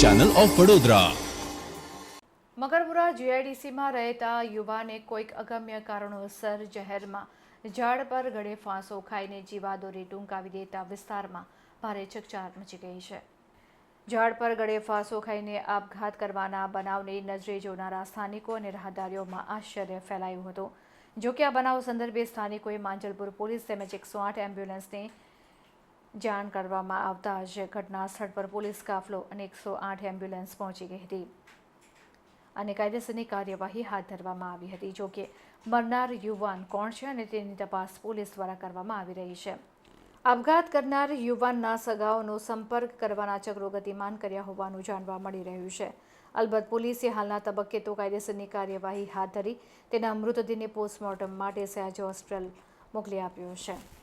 Channel of Vadodara Magarpura જીઆઈડીસીમાં રહેતા યુવાને કોઈક અગમ્ય કારણોસર જહેરમાં ઝાડ પર ગળે ફાંસો ખાઈને જીવાદોરી ટૂંકાવી દેતા વિસ્તારમાં ભારે ચકચાર મચી ગઈ છે. ઝાડ પર ગળે ફાંસો ખાઈને આપઘાત કરવાના બનાવને નજરે જોનારા સ્થાનિકો અને રાહદારીઓમાં આશ્ચર્ય ફેલાયું હતું. જોકે આ બનાવ સંદર્ભે સ્થાનિકોએ માંજલપુર પોલીસ તેમજ એકસો આઠ એમ્બ્યુલન્સને જાણ કરવામાં આવતા જ ઘટના સ્થળ પર પોલીસ કાફલો અને એકસો આઠ એમ્બ્યુલન્સ પહોંચી ગઈ હતી. અને કાયદેસરની કાર્યવાહી હાથ ધરવામાં આવી હતી. જો કે મરનાર યુવાન કોણ છે અને તેની તપાસ પોલીસ દ્વારા કરવામાં આવી રહી છે. આપઘાત કરનાર યુવાનના સગાઓનો સંપર્ક કરવાના ચક્રો ગતિમાન કર્યા હોવાનું જાણવા મળી રહ્યું છે. અલબત્ત પોલીસે હાલના તબક્કે તો કાયદેસરની કાર્યવાહી હાથ ધરી તેના મૃતદેહને પોસ્ટમોર્ટમ માટે સયાજી હોસ્પિટલ મોકલી આપ્યો છે.